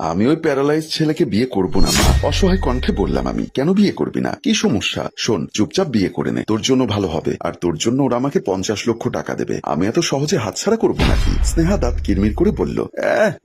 আমি ওই প্যারালাইজ ছেলেকে বিয়ে করব না, মা। অসহায় কণ্ঠে বললাম আমি, কেন বিয়ে করবি না? কি সমস্যা? শোন, চুপচাপ বিয়ে করে নে। তোর জন্য ভালো হবে। আর তোর জন্য ওরা আমাকে পঞ্চাশ লক্ষ টাকা দেবে। আমি এত সহজে হাতছাড়া করব নাকি? স্নেহা দাঁত কিরমির করে বলল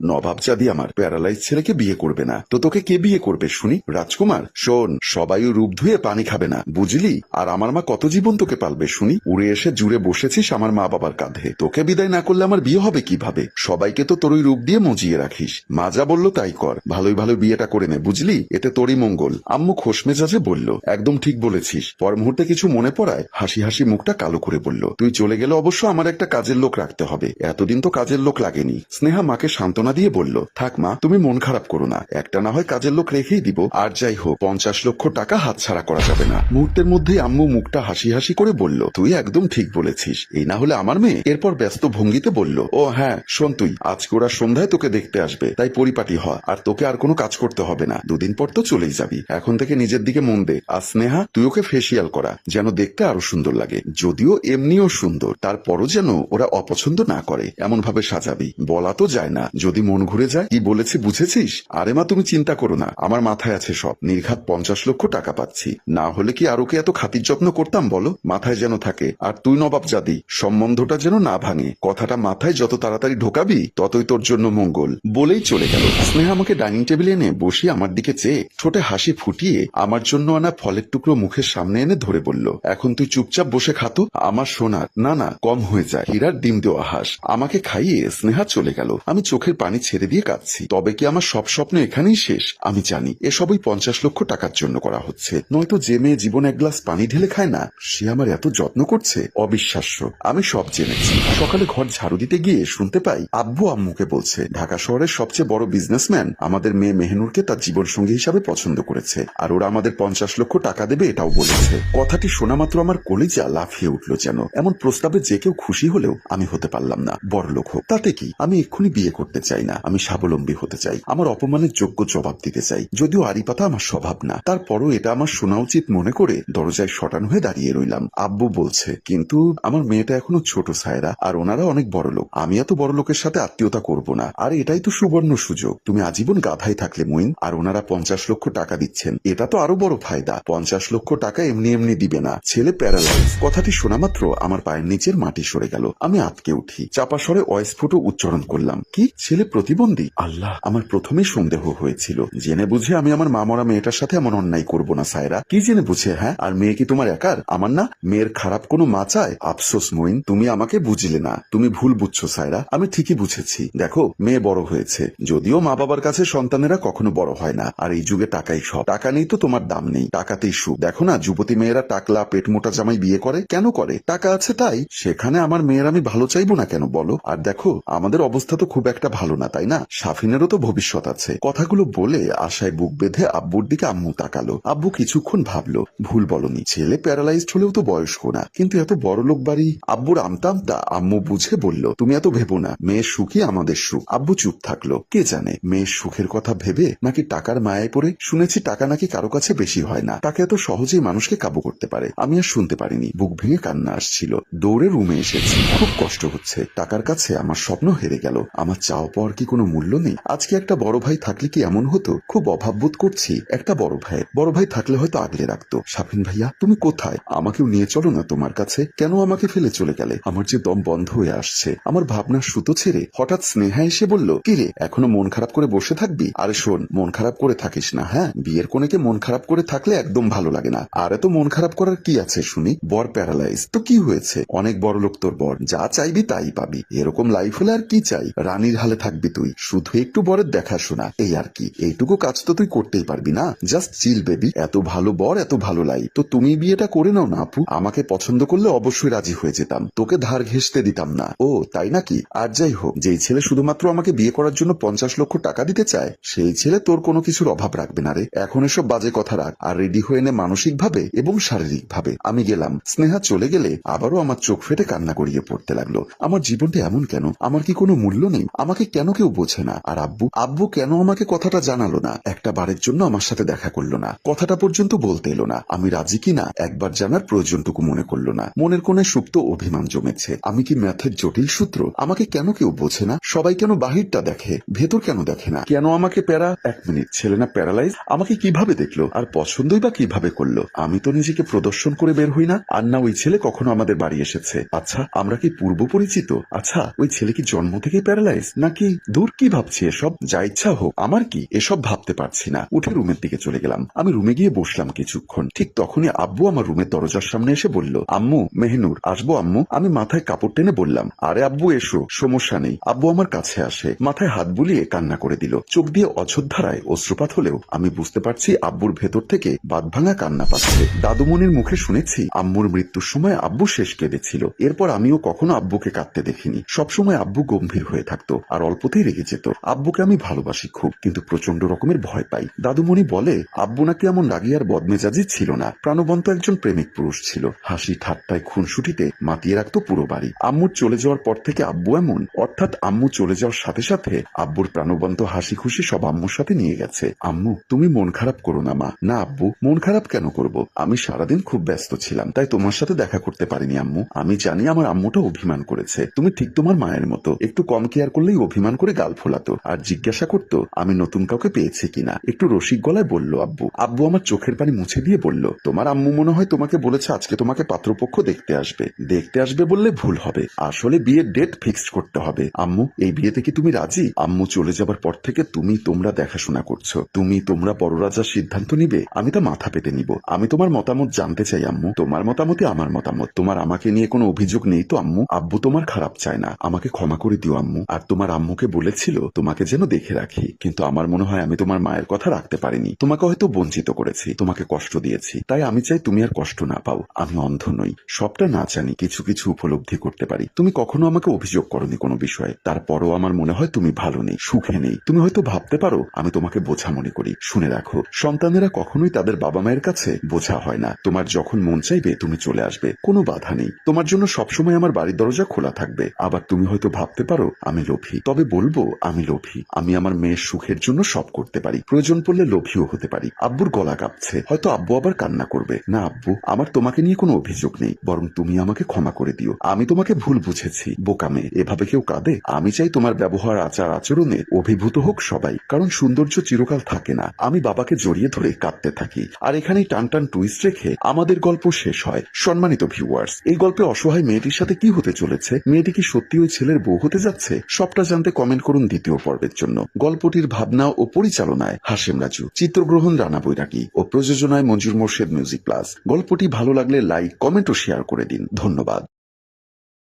নবাব জাদি আমার, প্যারালাইজ ছেলেকে বিয়ে করবে না। তো তোকে কে বিয়ে করবে শুনি? রাজকুমার? শোন, সবাই রূপ ধুয়ে পানি খাবে না, বুঝলি? আর আমার মা কত জীবন তোকে পালবে শুনি? উড়ে এসে জুড়ে বসেছিস আমার মা বাবার কাঁধে। তোকে বিদায় না করলে আমার বিয়ে হবে কীভাবে? সবাইকে তো তোর ওই রূপ দিয়ে মজিয়ে রাখিস। মা যা বলল তাই কর। ভালোই ভালো বিয়েটা করে নে, বুঝলি? এতে তোরই মঙ্গল। আম্মু খোশ মেজাজে বলল, একদম ঠিক বলেছিস। পর মুহূর্তে কিছু মনে পড়ায় হাসি হাসি মুখটা কালো করে বলল, তুই চলে গেলে অবশ্য আমার একটা কাজের লোক রাখতে হবে। এতদিন তো কাজের লোক লাগেনি। স্নেহা মাকে সান্ত্বনা দিয়ে বলল, থাক মা, তুমি মন খারাপ করো না। একটা না হয় কাজের লোক রেখেই দিব। আর যাই হোক, পঞ্চাশ লক্ষ টাকা হাতছাড়া করা যাবে না। মুহূর্তের মধ্যেই আম্মু মুখটা হাসি হাসি করে বলল, তুই একদম ঠিক বলেছিস। এই না হলে আমার মেয়ে? এরপর ব্যস্ত ভঙ্গিতে বলল, ও হ্যাঁ শোন তুই, আজকে ওরা সন্ধ্যায় তোকে দেখতে আসবে, তাই পরিপাটি হ। আর তোকে আর কোনো কাজ করতে হবে না। দুদিন পর তো চলেই যাবি। এখন থেকে নিজের দিকে মন দে। আর স্নেহা, তুই ওকে ফেসিয়াল করা, যেন দেখতে আরও সুন্দর লাগে। যদিও এমনিও সুন্দর, তারপরও যেন ওরা অপছন্দ না করে এমন ভাবে সাজাবি। বলা তো যায় না, যদি মন ঘুরে যায়, কি বলেছি বুঝেছিস? আরে মা, তুমি চিন্তা করো না। আমার মাথায় আছে সব। নির্ঘাত পঞ্চাশ লক্ষ টাকা পাচ্ছি। না হলে কি আরও কি এত খাতির যত্ন করতাম বলো? মাথায় যেন থাকে। আর তুই নবাব জাদি সম্বন্ধটা যেন না ভাঙে। কথাটা মাথায় যত তাড়াতাড়ি ঢোকাবি, ততই তোর জন্য মঙ্গল। বলেই চলে গেল। স্নেহা আমাকে ডাইনিং টেবিলে এনে বসিয়ে আমার দিকে চেয়ে ঠোঁটে হাসি ফুটিয়ে আমার জন্য আনা ফলের টুকরো মুখের সামনে এনে ধরে বলল, এখন তুই চুপচাপ বসে খাতো আমার সোনার না না, কম হয়ে যায়। হীরার ডিম দেওয়া হাঁস আমাকে খাইয়ে স্নেহা চলে গেল। আমি চোখের পানি ছেড়ে দিয়ে কাঁদছি। তবে কি আমার সব স্বপ্ন এখানেই শেষ? আমি জানি, এসবই পঞ্চাশ লক্ষ টাকার জন্য করা হচ্ছে। নয়তো যে মেয়ে জীবন এক গ্লাস পানি ঢেলে খায় না, সে আমার এত যত্ন করছে? অবিশ্বাস্য। আমি সব জেনেছি। সকালে ঘর ঝাড়ু দিতে গিয়ে শুনতে পাই আব্বু আম্মুকে বলছে, ঢাকা শহরের সবচেয়ে বড় বিজনেসম্যান আমাদের মেয়ে মেহনুরকে তার জীবন সঙ্গী হিসাবে পছন্দ করেছে। আর ওরা আমাদের পঞ্চাশ লক্ষ টাকা দেবে এটাও বলেছে। কথাটি শোনা মাত্র আমার কলিজা লাফিয়ে উঠল যেন। এমন প্রস্তাবে যে কেউ খুশি হলেও আমি হতে পারলাম না। বড় লোক হোক, তাতে কি? আমি এক্ষুনি বিয়ে করতে চাই না। আমি স্বাবলম্বী হতে চাই। আমার অপমানের যোগ্য জবাব দিতে চাই। যদিও আরিপাতা আমার স্বভাব না। তারপরও এটা আমার শোনা উচিত মনে করে দরজায় শটান হয়ে দাঁড়িয়ে রইলাম। আব্বু বলছে, কিন্তু আমার মেয়েটা এখনও ছোট সায়রা। আর ওনারা অনেক বড় লোক। আমি এত বড় লোকের সাথে আত্মীয়তা করব না। আর এটাই তো সুবর্ণ সুযোগ। তুমি আজীবন গাধাই থাকলে মইন, আর ওনারা পঞ্চাশ লক্ষ টাকা দিচ্ছেন। এটা তো আরও বড় ফায়দা। পঞ্চাশ লক্ষ টাকা এমনি এমনি দিবে না। ছেলে প্যারালাইজ। কথাটি শোনা মাত্র আমার পায়ের নিচের মাটি সরে গেল। আমি আটকে উঠি। চাপা স্বরে অস্ফুট উচ্চারণ করলাম। কি? ছেলে প্রতিবন্ধী? আল্লাহ! আমার প্রথমেই সন্দেহ হয়েছিল। জেনে বুঝে আমি আমার মামরা মেয়েটার সাথে এমন অন্যায় করব না, সায়রা। কি জেনে বুঝে হ্যাঁ? আর মেয়ে কি তোমার একার? আমার না মেয়ের খারাপ কোনো মা চায়? আফসোস, মইন, তুমি আমাকে বুঝলে না। তুমি ভুল বুঝছ, সায়রা। আমি ঠিকই বুঝেছি। দেখো, মেয়ে বড় হয়েছে। যদিও মা বাবার কাছে সন্তানেরা কখনো বড় হয় না। আর এই যুগে টাকাই সব। টাকা নেই তো তোমার দাম নেই। টাকাতেই সুখ। দেখো না, যুবতী মেয়েরা টাকলা পেট মোটা জামাই বিয়ে করে কেন করে? টাকা আছে তাই। সেখানে আমার মেয়ের আমি ভালো চাইব না কেন বলো? আর দেখো, আমাদের অবস্থা তো খুব একটা ভালো না, তাই না? সাফিনেরও তো ভবিষ্যৎ আছে। কথাগুলো বলে আশায় বুক বেঁধে আব্বুর দিকে আম্মু তাকালো। আব্বু কিছুক্ষণ ভাবলো, ভুল বলনি। ছেলে প্যারালাইজড হলেও তো বয়স্ক না। কিন্তু এত বড় লোক বাড়ি? আব্বুর আমতা আমতা আম্মু বুঝে বলল, তুমি এত ভেবো না। মেয়ের সুখী, আমাদের সুখ। আব্বু চুপ থাকল। কে জানে মেয়ের সুখের কথা ভেবে নাকি টাকার মায়ায় পড়ে শুনেছি টাকা নাকি কারও কাছে বেশি হয় না। টাকা এত সহজেই মানুষকে কাবু করতে পারে। আমি আর শুনতে পারিনি। বুক ভেঙে কান্না আসছিল। দৌড়ে রুমে এসেছি। খুব কষ্ট হচ্ছে। টাকার কাছে আমার স্বপ্ন হেরে গেল। আমার চাও পাওয়ার কি কোনো মূল্য নেই? আজকে একটা বড় ভাই থাকলে কি এমন হতো? খুব অভাব বোধ করছি। একটা বড় ভাই বড় ভাই থাকলে হয়তো আগলে রাখতো। সাফিন ভাইয়া, তুমি কোথায়? আমাকেও নিয়ে চলো না তোমার কাছে। কেন আমাকে ফেলে চলে গেলে? আমার যে দম বন্ধ হয়ে আসছে। আমার ভাবনার সুতো ছেড়ে হঠাৎ স্নেহা এসে বলল, কিরে, এখনও মন খারাপ করে বসে থাকবি? আরে শোন, মন খারাপ করে থাকিস না হ্যাঁ? বিয়ের কোনেকে মন খারাপ করে থাকলে একদম ভালো লাগে না। আর এত মন খারাপ করার কি আছে শুনি? বর প্যারালাইজ। তো কি হয়েছে? অনেক বড় লোক তোর বর। যা চাইবি তাই পাবি। এরকম লাইফ হলে আর কি চাই? রানীর হালে থাকবি তুই। শুধু একটু বরের দেখাশোনা এই আর কি। এইটুকু কাজ তো তুই করতেই পারবি না? জাস্ট চিল বেবি এত ভালো বর, এত ভালো লাইফ তো তুমি বিয়েটা করে নাও না, আপু। আমাকে পছন্দ করলে অবশ্যই রাজি হয়ে যেতাম। তোকে ধার ঘেসতে দিতাম না। ও, তাই নাকি? আর যাই হোক, যেই ছেলে শুধুমাত্র আমাকে বিয়ে করার জন্য পঞ্চাশ লক্ষ টাকা দিতে চায়। সেই ছেলে তোর কোনো কিছুর অভাব রাখবে না রে। এখন এসব বাজে কথা রাখ। আর রেডি হয়ে নে মানসিক ভাবে এবং শারীরিক ভাবে আমি গেলাম। স্নেহা চলে গেলে আবারও আমার চোখ ফেটে কান্না করিয়ে পড়তে লাগল। আমার জীবনটা এমন কেন? আমার কি কোনো মূল্য নেই? আমাকে কেন কেউ বোঝে না? আর আব্বু? আব্বু কেন আমাকে কথাটা জানালো না? একটা বারের জন্য আমার সাথে দেখা করল না। কথাটা পর্যন্ত বলতে এলো না। আমি রাজি কিনা? একবার জানার প্রয়োজনটুকু মনে করল না। মনের কোণে সুপ্ত অভিমান জমেছে। আমি কি ম্যাথের জটিল সূত্র? আমাকে কেন কেউ বোঝে না? সবাই কেন বাহিরটা দেখে? ভেতর কেন দেখে? দেখে না। কেন আমাকে প্যারা? এক মিনিট ছেলে না প্যারালাইজ? আমাকে কীভাবে দেখল? আর পছন্দই বা কীভাবে করল? আমি তো নিজেকে প্রদর্শন করে বের হই না। আর না, ওই ছেলে কখনো আমাদের বাড়ি এসেছে। আচ্ছা আমরা কি পূর্ব পরিচিত? আচ্ছা ওই ছেলে কি জন্ম থেকেই প্যারালাইজ? নাকি দূর কি ভাবছি? এসব যা ইচ্ছা হোক। আমার কি? এসব ভাবতে পারছি না। উঠে রুমের দিকে চলে গেলাম। আমি রুমে গিয়ে বসলাম কিছুক্ষণ। ঠিক তখনই আব্বু আমার রুমের দরজার সামনে এসে বলল, আম্মু, মেহনুর, আসব আম্মু? আমি মাথায় কাপড় টেনে বললাম, আরে আব্বু, এসো, সমস্যা নেই। আব্বু আমার কাছে আসে, মাথায় হাত বুলিয়ে কান্না করে দিল। চোখ দিয়ে অযোধ্যারায় অশ্রুপাত হলেও আমি বুঝতে পারছি আব্বুর ভেতর থেকে বাদ ভাঙা কান্না পাচ্ছে। দাদুমনির মুখে শুনেছি আম্মুর মৃত্যুর সময় আব্বু শেষ কেঁদেছিল। এরপর আমিও কখনো আব্বুকে কাঁদতে দেখিনি। সবসময় আব্বু গম্ভীর হয়ে থাকতো আর অল্পতেই রেগে যেত। আব্বুকে আমি ভালোবাসি খুব, কিন্তু প্রচণ্ড রকমের ভয় পাই। দাদুমণি বলে, আব্বু নাকি এমন রাগি আর বদমেজাজি ছিল না। প্রাণবন্ত একজন প্রেমিক পুরুষ ছিল। হাসি ঠাট্টায় খুনসুটিতে মাতিয়ে রাখতো পুরো বাড়ি। আম্মুর চলে যাওয়ার পর থেকে আব্বু এমন। অর্থাৎ আম্মু চলে যাওয়ার সাথে সাথে আব্বুর প্রাণবন্ত হাসি খুশি সব আম্মুর সাথে নিয়ে গেছে। আম্মু, তুমি মন খারাপ করো না, মা। না, আব্বু, মন খারাপ কেন করব? আমি সারাদিন খুব ব্যস্ত ছিলাম, তাই তোমার সাথে দেখা করতে পারিনি, আম্মু। আমি জানি আমার আম্মুটা অভিমান করেছে। তুমি ঠিক তোমার মায়ের মতো। একটু কম কেয়ার করলেই অভিমান করে গাল ফোলাতো। আর জিজ্ঞাসা করতো, আমি নতুন কাউকে পেয়েছি কিনা? একটু রসিক গলায় বলল, আব্বু। আব্বু আমার চোখের পানি মুছে দিয়ে বলল, তোমার আম্মু মনে হয় তোমাকে বলেছে আজকে তোমাকে পাত্রপক্ষ দেখতে আসবে। দেখতে আসবে বললে ভুল হবে। আসলে বিয়ের ডেট ফিক্সড করতে হবে। আম্মু, এই বিয়েতে কি তুমি রাজি? আম্মু চলে যাবার পর থেকে তুমি তোমরা দেখাশোনা করছ। তুমি তোমরা বড় রাজার সিদ্ধান্ত নিবে, আমি তা মাথা পেতে নিব। আমি তোমার মতামত জানতে চাই, আম্মু। তোমার মতামতই আমার মতামত। তোমার আমাকে নিয়ে কোনো অভিযোগ নেই তো, আম্মু? আব্বু তোমার খারাপ চায় না। আমাকে ক্ষমা করে দিও, আম্মু। আর তোমার আম্মুকে বলেছিল, তোমাকে যেন দেখে রাখি। কিন্তু আমার মনে হয় আমি তোমার মায়ের কথা রাখতে পারিনি। তোমাকে হয়তো বঞ্চিত করেছি, তোমাকে কষ্ট দিয়েছি। তাই আমি চাই তুমি আর কষ্ট না পাও। আমি অন্ধ নই। সবটা না জানি, কিছু কিছু উপলব্ধি করতে পারি। তুমি কখনো আমাকে অভিযোগ করনি কোনো বিষয়ে। তারপরও আমার মনে হয় তুমি ভালো নেই, সুখে নেই। তুমি হয়তো ভাবতে পারো, আমি তোমাকে বোঝা মনে করি। শুনে রাখো, সন্তানেরা কখনোই তাদের বাবা মায়ের কাছে বোঝা হয় না। তোমার যখন মন চাইবে, তুমি চলে আসবে, কোনো বাধা নেই। তোমার জন্য সবসময় আমার বাড়ির দরজা খোলা থাকবে। আবার তুমি হয়তো ভাবতে পারো, আমি লোভী। তবে বলব, আমি লোভী। আমি আমার মেয়ের সুখের জন্য সব করতে পারি। প্রয়োজন পড়লে লোভীও হতে পারি। আব্বুর গলা কাঁপছে। হয়তো আব্বু আবার কান্না করবে। না, আব্বু, আমার তোমাকে নিয়ে কোনো অভিযোগ নেই। বরং তুমি আমাকে ক্ষমা করে দিও। আমি তোমাকে ভুল বুঝেছি। বোকামে এভাবে কেউ কাঁদে? আমি চাই তোমার ব্যবহার, আচার, আচরণে অভিভূত হোক সবাই, কারণ সৌন্দর্য চিরকাল থাকে না। আমি বাবাকে জড়িয়ে ধরে কাঁদতে থাকি। আর এখানেই টান টান টুইস্ট রেখে আমাদের গল্প শেষ হয়। সম্মানিত ভিউয়ার্স এই গল্পে অসহায় মেয়েটির সাথে কি হতে চলেছে? মেয়েটি কি সত্যি ওই ছেলের বউ হতে যাচ্ছে? সবটা জানতে কমেন্ট করুন দ্বিতীয় পর্বের জন্য। গল্পটির ভাবনা ও পরিচালনায় হাসেম রাজু, চিত্রগ্রহণ রানা বৈরাগী ও প্রযোজনায় মঞ্জুর মোর্শেদ মিউজিক প্লাস গল্পটি ভালো লাগলে লাইক কমেন্ট ও শেয়ার করে দিন। ধন্যবাদ।